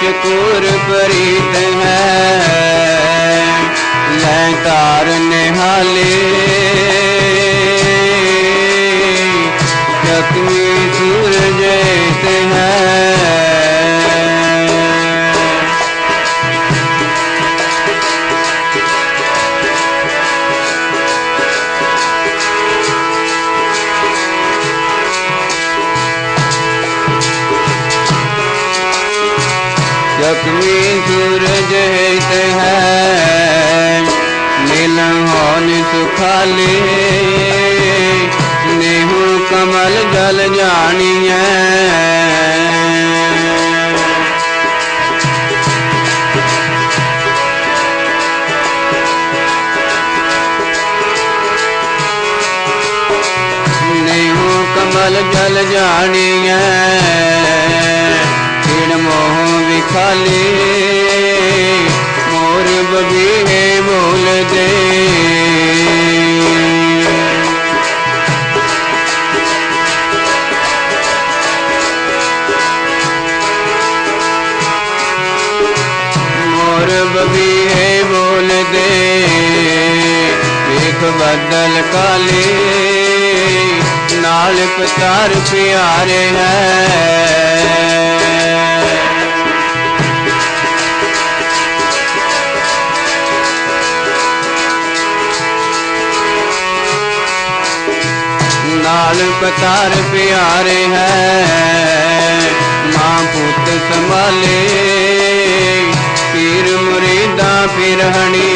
ਚਕੂਰ ਪ੍ਰੀਤ ਹੈ ਲੈ ਤਾਰ ਨਿਹਾਲੇ। ਕਮਲ ਜਲ ਜਾਣੀਐ। ਕਿਣ ਮੋਹ ਵਿਖਾਲੇ, ਮੋਰ ਬਬੀਹੇ ਬੋਲਦੇ ਮੋਰ ਬਬੀਹੇ ਬੋਲਦੇ ਵੇਖ ਬਦਲ ਕਾਲੇ। ਨਾਲ ਪਤਾਰ ਪਿਆਰੇ ਹੈ ਨਾਲ ਪਤਾਰ ਪਿਆਰੇ ਹੈ ਮਾਂ ਪੁੱਤ ਸੰਭਾਲੇ ਪੀਰ ਮੁਰੀਦਾ ਪਿਰਹਣੀ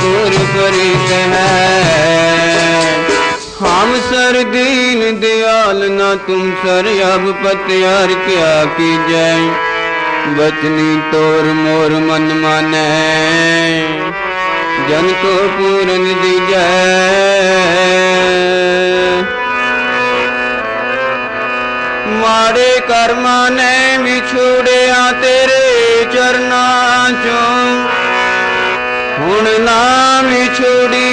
ਚਾਂਦ ਚਕੂਰ ਹੈ ਹਮ ਸਰ ਦੀਨ ਦਿਆਲ ਨਾ ਤੁਮ ਸਰ ਅਬ ਪਤਿਆਰ ਕਿਆ ਕੀਜੈ। ਬਚਨੀ ਤੋਰ ਮੋਰ ਮਨ ਮਾਨੈ। ਜਨ ਕੋ ਪੂਰਨ ਦੀਜੈ। ਮਾੜੇ ਕਰਮਾਂ ਨੇ ਵਿਛੋੜਿਆ ਤੇਰੇ ਚਰਨਾਂ ਚੋਂ। ਹੁਣ ਨਾ ਵਿਛੋੜੀ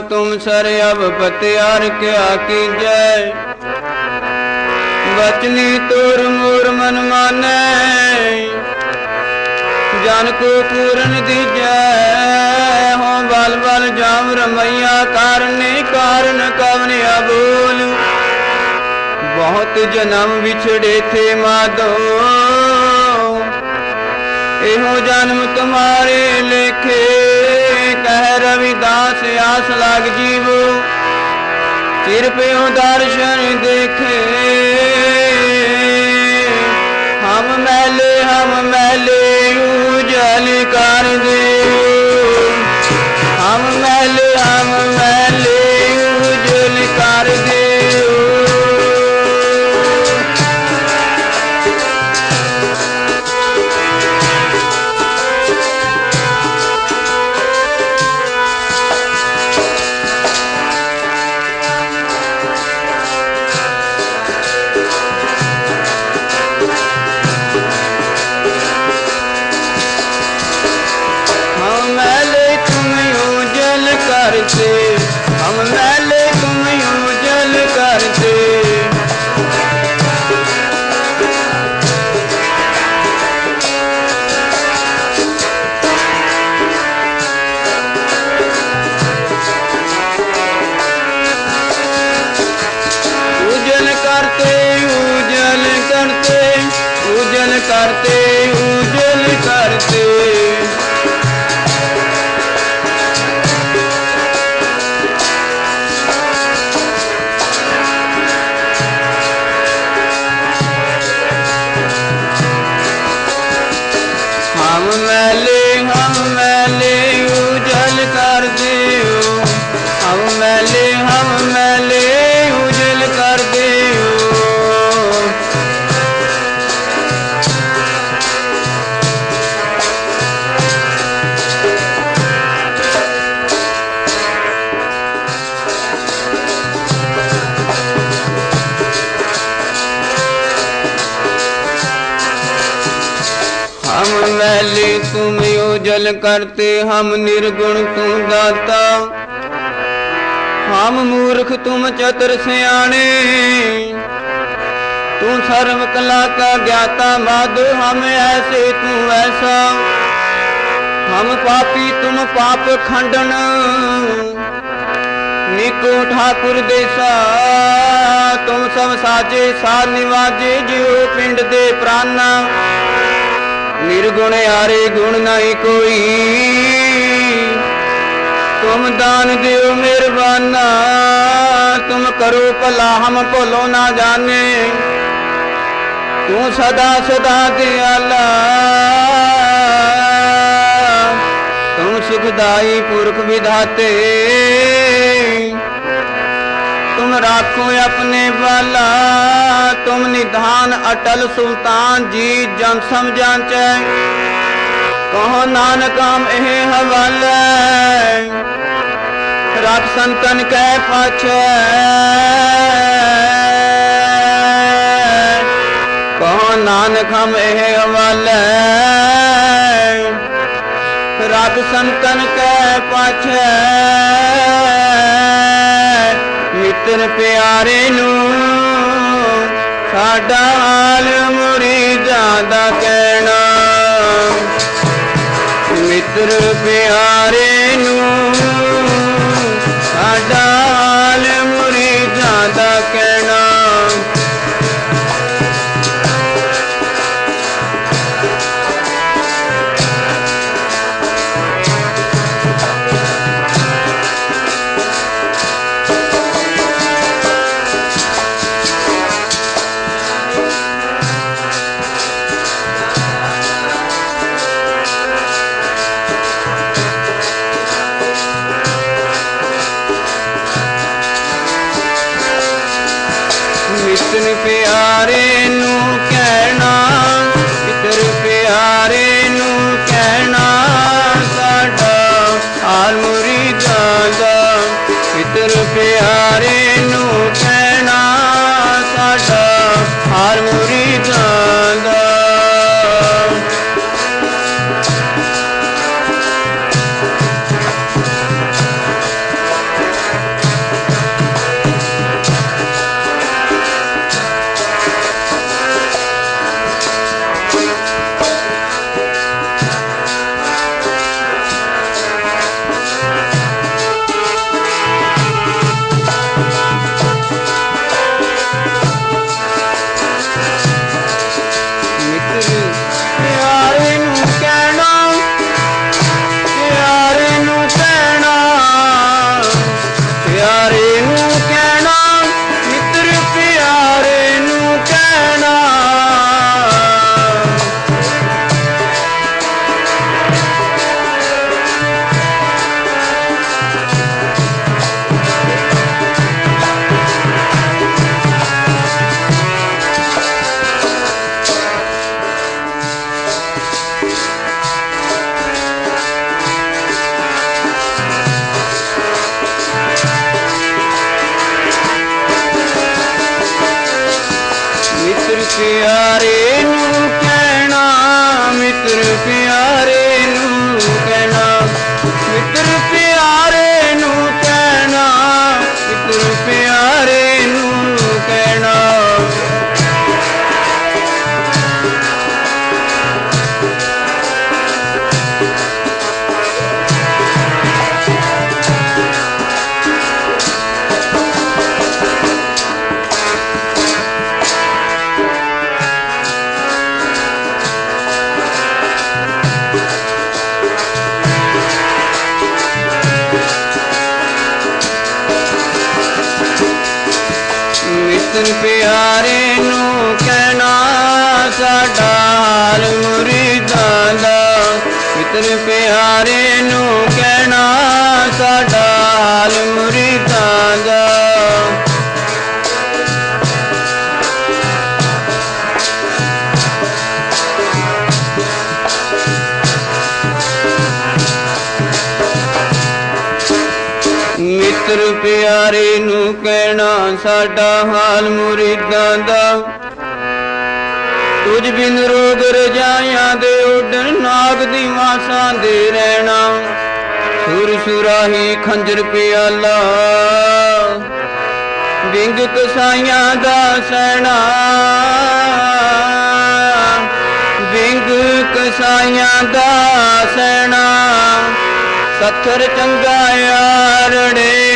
ਤੁਮ ਸਰ ਅਬ ਪਤਿਆਰ ਕਿਆ ਕੀਜੈ ਵਚਨੀ ਤੁਰ ਮੂਰ ਮਨ ਮਾਨੈ ਜਨ ਕੋ ਪੂਰਨ ਦੀਜੈ ਹੋ ਬਲ ਬਲ ਜਾਮ ਰਮਈਆ ਕਾਰਨੇ ਕਾਰਨ ਕਵਨ ਅਬੂਲ ਬਹੁਤ ਜਨਮ ਵਿਛੜੇ ਥੇ ਮਾਦੋ ਇਹੋ ਜਨਮ ਤੁਮਾਰੇ ਲੇਖੇ ਕਹਿ ਰਵਿਦਾਸ ਆਸ ਲਾਗ ਜੀਵੋ। ਚਿਰ ਦਰਸ਼ਨ ਦੇਖੇ। ਹਮ ਮੈਲੇ ਹਮ ਮੈਲੇ ਉਜਲ ਕਰ ਦਿਓ हम मैले तुम उजल करते हम निर्गुण तू दाता हम मूर्ख तुम चतुर सियाणे तू सर्व कला का ज्ञाता माधो हम ऐसे तू ऐसा हम पापी तुम पाप खंडन निको ठाकुर देसा तुम सब साजे साध निवाजे जियो पिंड दे प्राणा ਨਿਰਗੁਣ ਹਾਰੇ ਗੁਣ ਨਹੀਂ ਕੋਈ। ਤੁਮ ਦਾਨ ਦਿਓ ਮਿਹਰਬਾਨਾ, ਤੁਮ ਕਰੋ ਭਲਾ, ਹਮ ਭੁਲੋ ਨਾ ਜਾਣੇ। ਤੂੰ ਸਦਾ ਸਦਾ ਦਿਆਲਾ। ਤੂੰ ਸੁਖਦਾਈ ਪੁਰਖ ਵਿਧਾਤੇ। राखूं अपने वाला तुम निधान अटल सुल्तान जी जन समझान च कहो नानक हम एह हवाले रब संतन के पाछे कहो नानक हम एह हवाले रब संतन के पाछे ਮਿੱਤਰ ਪਿਆਰੇ ਨੂੰ ਸਾਡਾ ਹਾਲ ਮੁਰੀਦਾਂ ਦਾ ਕਹਿਣਾ ਮਿੱਤਰ ਮਿੱਤਰ ਮਿੱਤਰ ਪਿਆਰੇ ਨੂੰ ਕਹਿਣਾ ਸਾਡਾ ਹਾਲ ਮੁਰੀਦਾਂ ਦਾ। ਮਿੱਤਰ ਪਿਆਰੇ ਨੂੰ ਕਹਿਣਾ ਸਾਡਾ ਹਾਲ ਮੁਰੀਦਾਂ ਦਾ। ਮਿੱਤਰ ਪਿਆਰੇ ਨੂੰ ਕਹਿਣਾ ਸਾਡਾ ਹਾਲ ਮੁਰੀਦਾਂ ਦਾ। ਤੁਝ ਬਿਨ ਰੋਗ ਰਜਾਈਆਂ ਦੇ ਉੱਡਣ, ਨਾਗ ਦੀ ਮਾਸਾਂ ਦੇ ਰਹਿਣਾ। ਸੁਰ ਸੁਰਾਹੀ ਖੰਜਰ ਪਿਆਲਾ। ਵਿੰਗ ਕਸਾਈਆਂ ਦਾ ਸੈਣਾ। ਵਿੰਗ ਕਸਾਈਆਂ ਦਾ ਸੈਣਾ। ਸੱਥਰ ਚੰਗਾ ਯਾਰੜੇ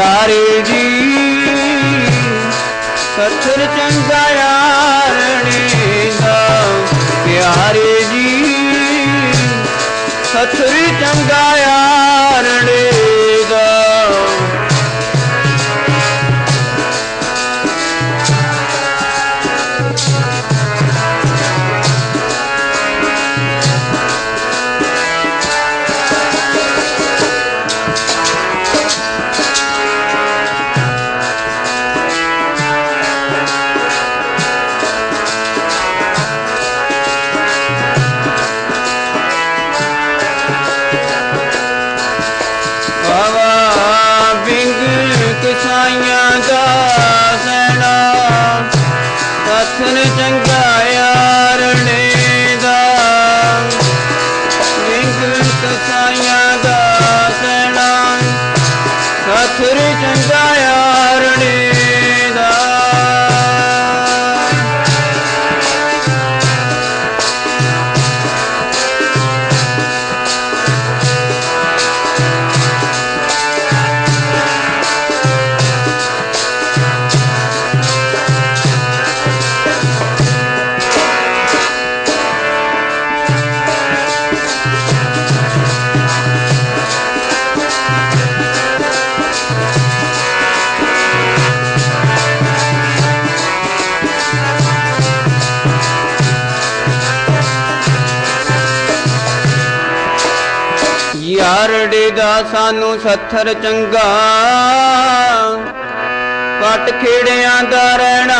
ਪਿਆਰੇ ਜੀ ਕਥਰ ਚੰਗਾ ਯਾਰਣੇ ਦਾ ਪਿਆਰੇ ਜੀ ਕਥਰ ਖਰੜੇ ਦਾ ਸਾਨੂੰ ਸੱਥਰ ਚੰਗਾ। ਪਟ ਖੇੜਿਆਂ ਦਾ ਰਹਿਣਾ।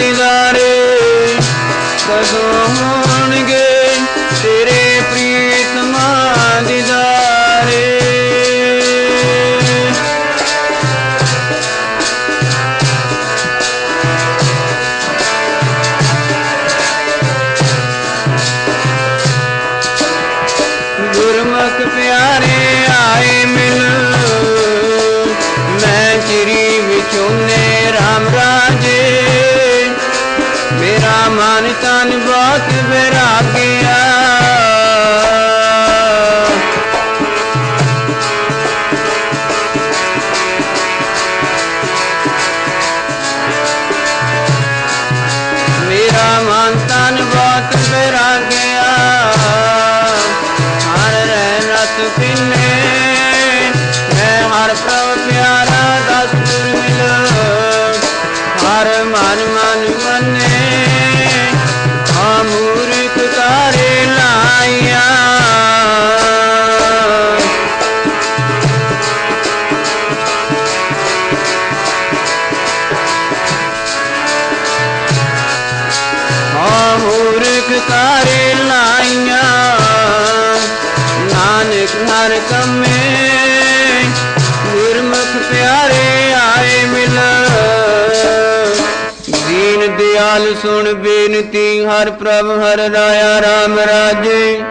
रे ਬੇਨਤੀ ਹਰ ਪ੍ਰਭ ਹਰ ਰਾਇਆ RAM ਰਾਜੇ।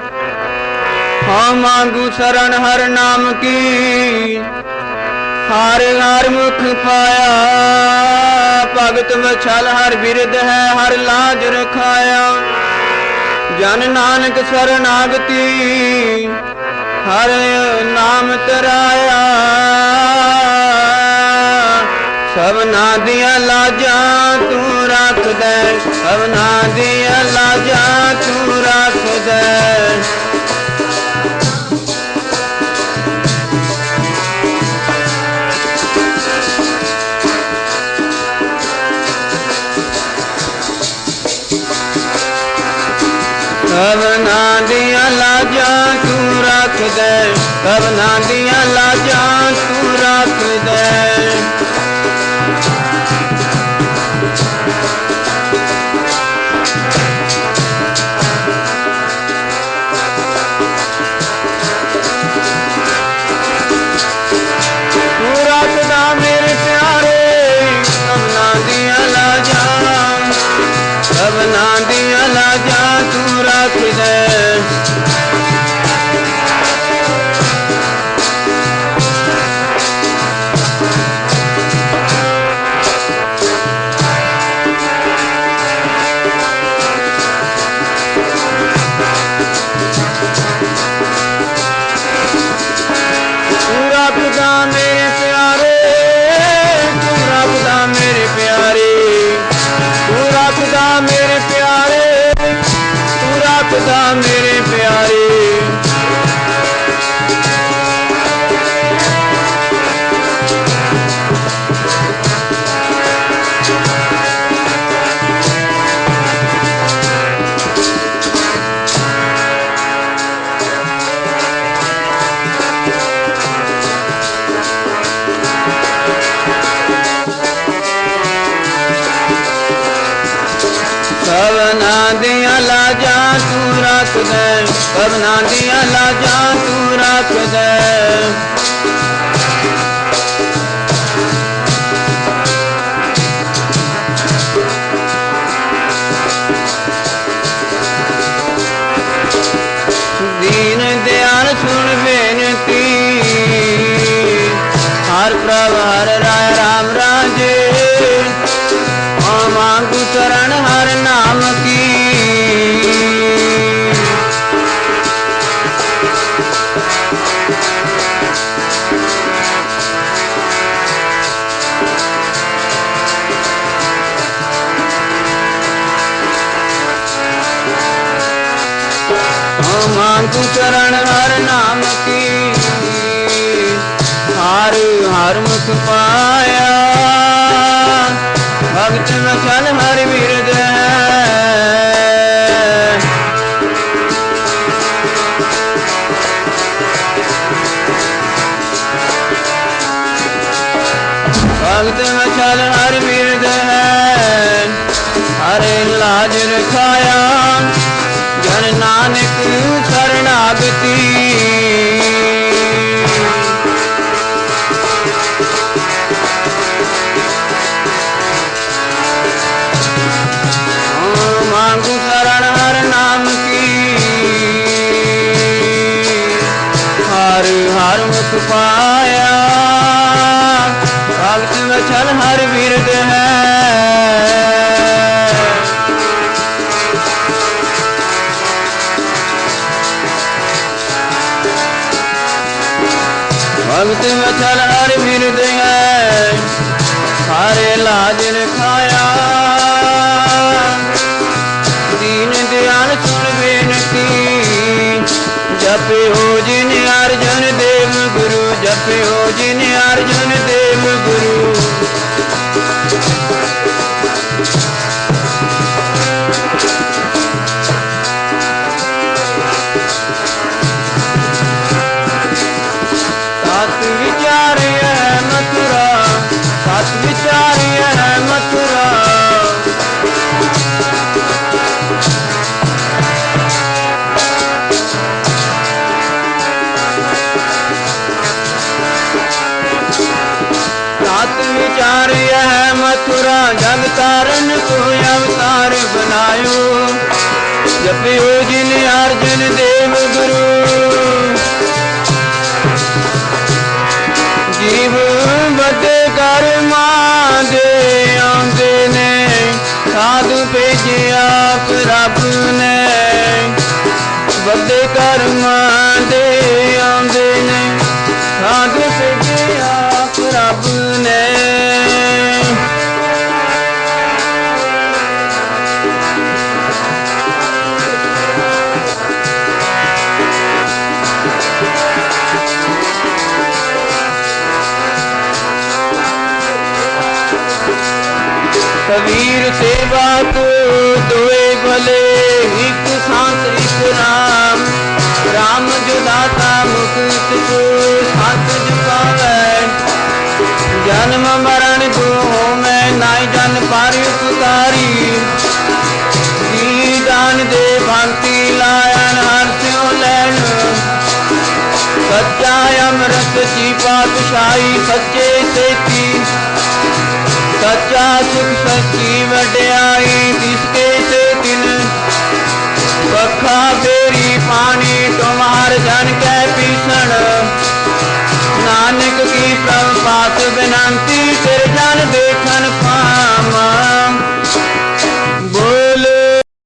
ਹਾਂ ਮੰਗੂ ਸ਼ਰਨ ਹਰ ਨਾਮ ਕੀ। ਹਰ ਹਰ ਮੁਖ ਪਾਇਆ, ਭਗਤ ਵਛਲ ਹਰ ਬਿਰਧ ਹੈ, ਹਰ ਲਾਜ ਰਖਾਇਆ। ਜਨ ਨਾਨਕ ਸਰਨਾਗਤੀ, ਹਰ ਨਾਮ ਤਰਾਇਆ। ਸਭਨਾ ਦੀਆਂ ਲਾਜਾਂ ਤੂੰ ਰੱਖਦਾ ਸਭਨਾ ਦੀਆਂ ਲਾਜਾਂ ਤੂੰ ਰੱਖਦਾ ਕਵਨਾ ਦੀਆਂ ਲਾਜਾਂ ਤੂੰ ਰੱਖਦਾ ਕਵਨਾ ਦੀਆਂ ਕਵਨਾ ਦੀਆਂ ਲਾਜਾਂ ਤੂੰ ਰੱਖਦਾ ਕਵਨਾ ਦੀਆਂ ਲਾਜਾਂ ਤੂੰ ਰੱਖਦਾ ਮੰਗੂ ਚਰਨ ਹਰ ਨਾਮ ਕੀ। ਹਰ ਹਰ ਮੁਖ ਪਾਇਆ para um. ਕਬੀਰ ਸੇਵਾ ਕੋ ਦੋਏ ਭਲੇ ਇੱਕ ਸਾਥ ਇੱਕ ਰਾਮ ਰਾਮ ਜੋ ਮੁਕਤ ਕੋ ਸਤ ਜੁਕਾਵੇ ਜਨਮ ਮਰਨ ਦੋ ਮੈਂ ਨਾਈ ਜਨ ਪਰ ਉਪਕਾਰੀ। ਜੀ ਦਾਨ ਦੇ ਭੰਤੀ ਲਾਇਨ ਹਰ ਸਿਉ ਲੈਣ। ਸੱਚਾ ਅੰਮ੍ਰਿਤ ਜੀ ਪਾਤਸ਼ਾਹੀ ਸੱਚੇ